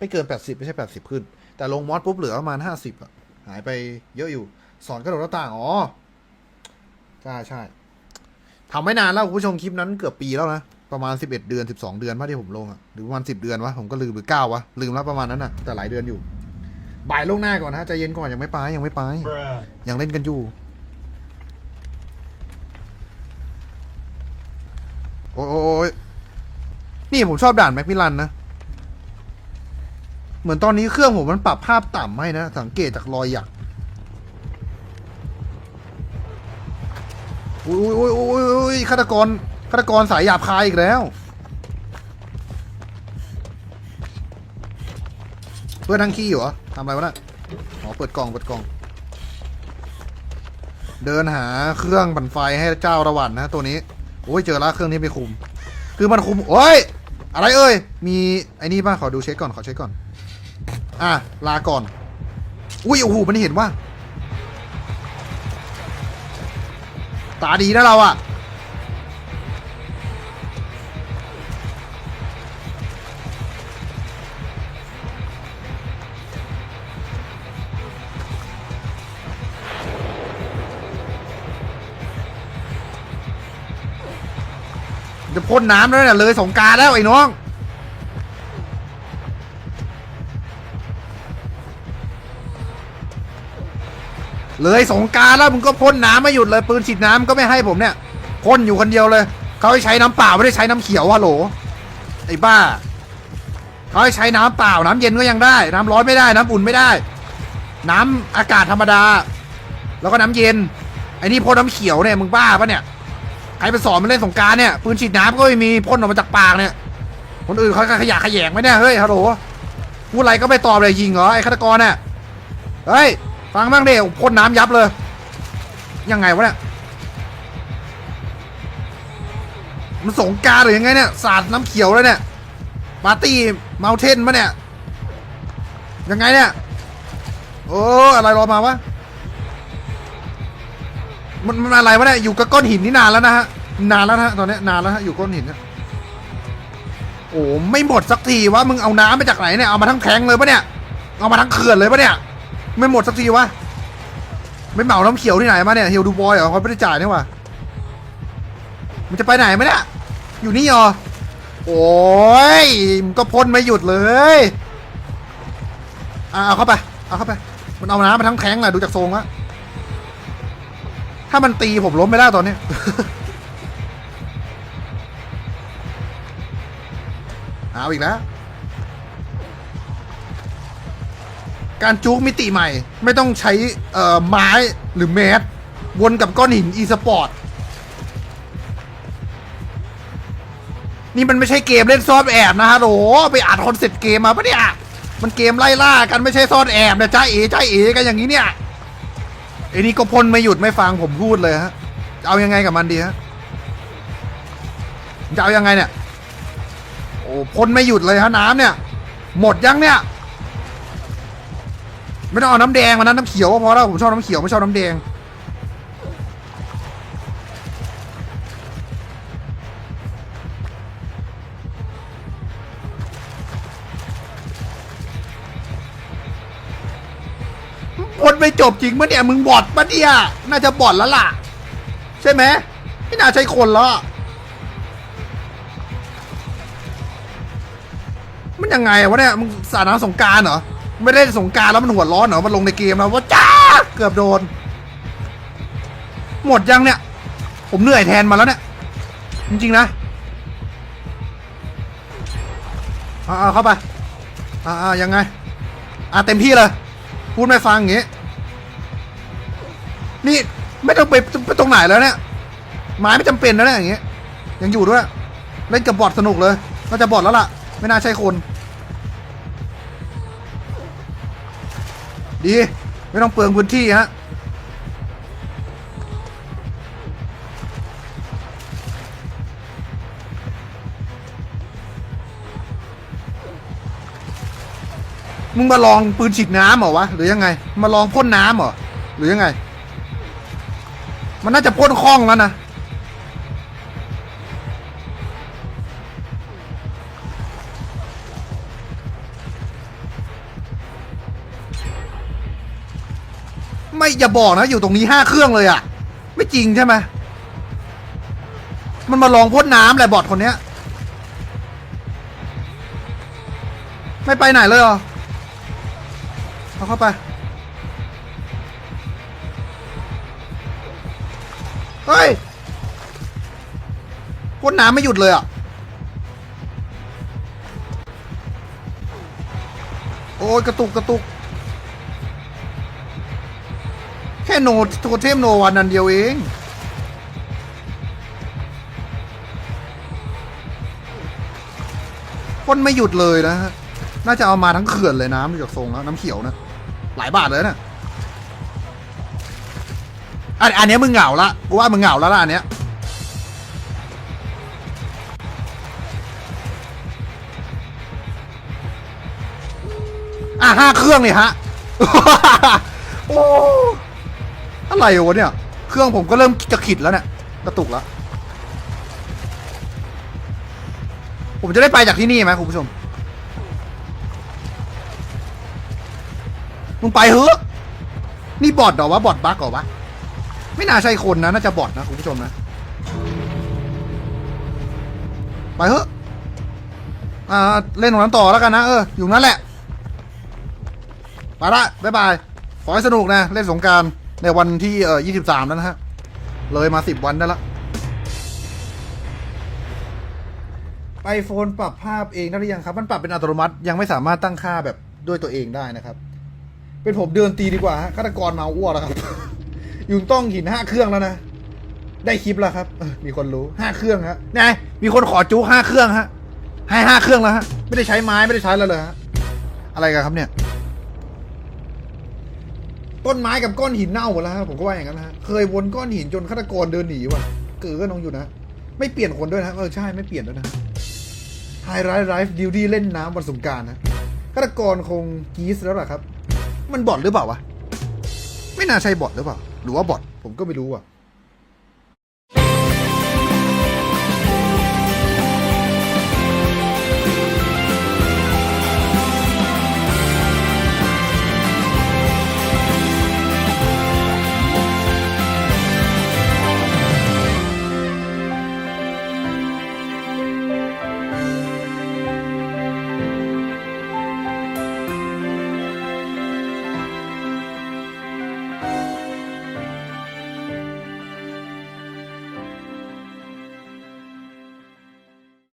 ไม่เกิน 80 ไม่ใช่ 80 ขึ้น แต่ลงมอสปุ๊บเหลือประมาณ 50อะหายไปเยอะอยู่ สอนกระโดดหน้าต่าง อ๋อ ใช่ใช่ทำไม่นานแล้วคุณผู้ชมคลิปนั้นเกือบปีแล้วนะ ประมาณ 11 เดือน 12 เดือนว่าที่ผมลงอะหรือประมาณ 10 เดือนวะ ผมก็ลืมหรือ 9 วะ ลืมแล้วประมาณนั้นอะแต่หลายเดือนอยู่ บ่ายลงหน้าก่อนนะใจเย็นก่อนยังไม่ไปยังไม่ไป ยังเล่นกันอยู่โอ้โอ้ยโอ้ยนี่ผมชอบด่านแม็กมิลันนะ เหมือนตอนนี้เครื่องผมมันปรับภาพต่ำให้นะ สังเกตจากรอยหยักอุ้ยอุ้ยอุ้ยอุ้ยอุ้ยฆาตกรฆาตกรสายหยาบคายอีกแล้วเพื่อนั่งขี้อยู่เหรอทำอะไรวะน่ะอ๋อเปิดกล่องเปิดกล่อง เดินหาเครื่องปั่นไฟให้เจ้าระหวันนะ ตัวนี้โอ้ยเจอแล้วเครื่องนี้ไม่คุม คือมันคุมโอ้ยอะไรเอ่ยมีไอ้นี่ป่ะขอดูเช็คก่อนขอเช็คก่อน อะ ลาก่อน อุ้ยโอ้โหมันเห็นว่า ตาดีนะเราอะจะพ่นน้ำแล้วเนี่ยเลยสงการแล้วไอ้น้อง เลยสงการแล้วมึงก็พ่นน้ำไม่หยุดเลยปืนฉีดน้ำก็ไม่ให้ผมเนี่ยพ่นอยู่คนเดียวเลยเขาให้ใช้น้ำเปล่าไม่ได้ใช้น้ำเขียวฮัลโหลไอ้บ้าเขาให้ใช้น้ำเปล่าน้ำเย็นก็ยังได้ น้ำร้อนไม่ได้น้ำอุ่นไม่ได้ น้ำอากาศธรรมดา แล้วก็น้ำเย็นไอ้นี่พ่นน้ำเขียวเนี่ยมึงบ้าปะเนี่ยใครไปสอนมันเล่นสงการเนี่ยปืนฉีดน้ำก็ไม่มีพ่นออกมาจากปากเนี่ยคนอื่นเขาขยะขยงไหมเนี่ยเฮ้ยฮัลโหลพูดอะไรก็ไม่ตอบเลยยิงเหรอไอ้ฆาตกรเนี่ยเฮ้ย ฟังบ้างเดิพ่นน้ำยับเลย ยังไงวะเนี่ย มันสงการหรือยังไงเนี่ย สาดน้ำเขียวเลยเนี่ย ปาร์ตี้เมาเทนมะเนี่ย ยังไงเนี่ย โอ้อะไรรอมาวะ มันมันอะไรวะเนี่ย อยู่กับก้อนหินนี่นานแล้วนะฮะ นานแล้วนะฮะตอนนี้นานแล้วฮะ อยู่ก้อนหินเนี่ยโอ้ไม่หมดสักทีวะมึงเอาน้ำมาจากไหนเนี่ย เอามาทั้งแข็งเลยปะเนี่ย เอามาทั้งเขื่อนเลยปะเนี่ย ไม่หมดสักทีวะ ไม่เหมาน้ำเขียวที่ไหนมาเนี่ยเฮลดูบอยเหรอเขาไม่ได้จ่ายนี่ว่ามันจะไปไหนไหมเนี่ยอยู่นี่เหรอโอ้ยมันก็พ่นไม่หยุดเลยอะเอาเข้าไป เอาเข้าไป มันเอาน้ำมาทั้งแท้งอะดูจากทรงละถ้ามันตีผมล้มไม่ได้ตอนนี้ เอาอีกแล้ว การจุกมิติใหม่ ไม่ต้องใช้เอ่อไม้หรือแมสวนกับก้อนหินอีสปอร์ตนี่มันไม่ใช่เกมเล่นซ่อนแอบนะฮะโหไปอ่านคอนเซ็ปต์เกมมาปะเนี่ยมันเกมไล่ล่ากันไม่ใช่ซ่อนแอบนะจ้าเอ๋จ้าเอ๋กันอย่างนี้เนี่ยไอ้นี่ก็พ่นไม่หยุดไม่ฟังผมพูดเลยฮะจะเอายังไงกับมันดีฮะจะเอายังไงเนี่ยโอ้พ่นไม่หยุดเลยฮะน้ำเนี่ย หมดยังเนี่ย ไม่ต้องเอาน้ำแดงมานะน้ำเขียวก็พอแล้วผมชอบน้ำเขียวไม่ชอบน้ำแดงพ่นไม่จบจริงปะเนี่ยมึงบอดปะเนี่ยน่าจะบอดแล้วล่ะ ใช่ไหมไม่น่าใช่คนแล้วมันยังไงวะเนี่ยมึงสาดน้ำสงการเหรอ ไม่ได้สงการแล้วมันหัวร้อนเหรอ มันลงในเกมแล้วว่าจ้าเกือบโดน หมดยังเนี่ย ผมเหนื่อยแทนมาแล้วเนี่ย จริง ๆ นะเอาเอาเข้าไปอ่าอ่ายังไง อ่าเต็มที่เลย พูดไม่ฟังอย่างงี้ นี่ไม่ต้องไปไปตรงไหนแล้วเนี่ยไม้ไม่จำเป็นแล้วเนี่ยอย่างงี้ยังอยู่ด้วย เล่นกับบอทสนุกเลยน่าจะบอทแล้วล่ะ ไม่น่าใช่คน ดี ไม่ต้องเปลืองพื้นที่ฮะมึงมาลองปืนฉีดน้ำเหรอวะหรือยังไง มาลองพ่นน้ำเหรอหรือยังไง มันน่าจะพ่นคล่องแล้วนะ ไม่อย่าบอกนะอยู่ตรงนี้ห้าเครื่องเลยอะไม่จริงใช่ไหมมันมาลองพ่นน้ำแหละบอทคนเนี้ย ไม่ไปไหนเลยเหรอเอาเข้าไปเฮ้ยพ่นน้ำไม่หยุดเลยอะ โอ้ยกระตุกกระตุก โนโทเทมโนวันนันเดียวเองพ่นไม่หยุดเลยนะฮะน่าจะเอามาทั้งเขื่อนเลยน้ำดูจากทรงแล้วน้ำเขียวนะ หลายบาทเลยนะอันอันนี้มึงเหงาละกูว่ามึงเหงาแล้วล่ะอันเนี้ยอะห้าเครื่องนี่ฮะ โอ้ อะไรวะเนี่ย เครื่องผมก็เริ่มจะขิดแล้วเนี่ย กระตุกแล้ว ผมจะได้ไปจากที่นี่ไหมคุณผู้ชม มึงไปเถอะ นี่บอทเหรอวะ บอทบั๊กเหรอวะ ไม่น่าใช่คนนะ น่าจะบอทนะคุณผู้ชมนะ ไปเถอะ อ่า เล่นตรงนั้นต่อแล้วกันนะ เออ อยู่นั่นแหละ ไปละบ๊ายบาย ขอให้สนุกนะ เล่นสงการ ในวันที่เอ่อยี่สิบสามแล้วนะฮะ เลยมาสิบวันได้ละ ไอโฟนปรับภาพเองได้หรือยังครับ มันปรับเป็นอัตโนมัติยังไม่สามารถตั้งค่าแบบด้วยตัวเองได้นะครับ เป็นผมเดินตีดีกว่าฮะฆาตกรเมาอ้วกแล้วครับ ยุงต้องหินห้าเครื่องแล้วนะ ได้คลิปแล้วครับเออมีคนรู้ห้าเครื่องฮะไงมีคนขอจุห้าเครื่องฮะ ให้ห้าเครื่องแล้วฮะ ไม่ได้ใช้ไม้ไม่ได้ใช้แล้วเลยฮะ อะไรกันครับเนี่ย ต้นไม้กับก้อนหินเน่าหมดแล้วฮะผมก็ว่าอย่างนั้นนะฮะเคยวนก้อนหินจนฆาตกรเดินหนีว่ะเกือก็น้องอยู่นะ ไม่เปลี่ยนคนด้วยนะเออใช่ไม่เปลี่ยนด้วยนะไฮไลท์ไลฟ์ดิวดี้เล่นน้ำวันสงการนะฆาตกรคงกีสแล้วล่ะครับ มันบอทหรือเปล่าวะไม่น่าใช่บอทหรือเปล่า หรือว่าบอทผมก็ไม่รู้อะ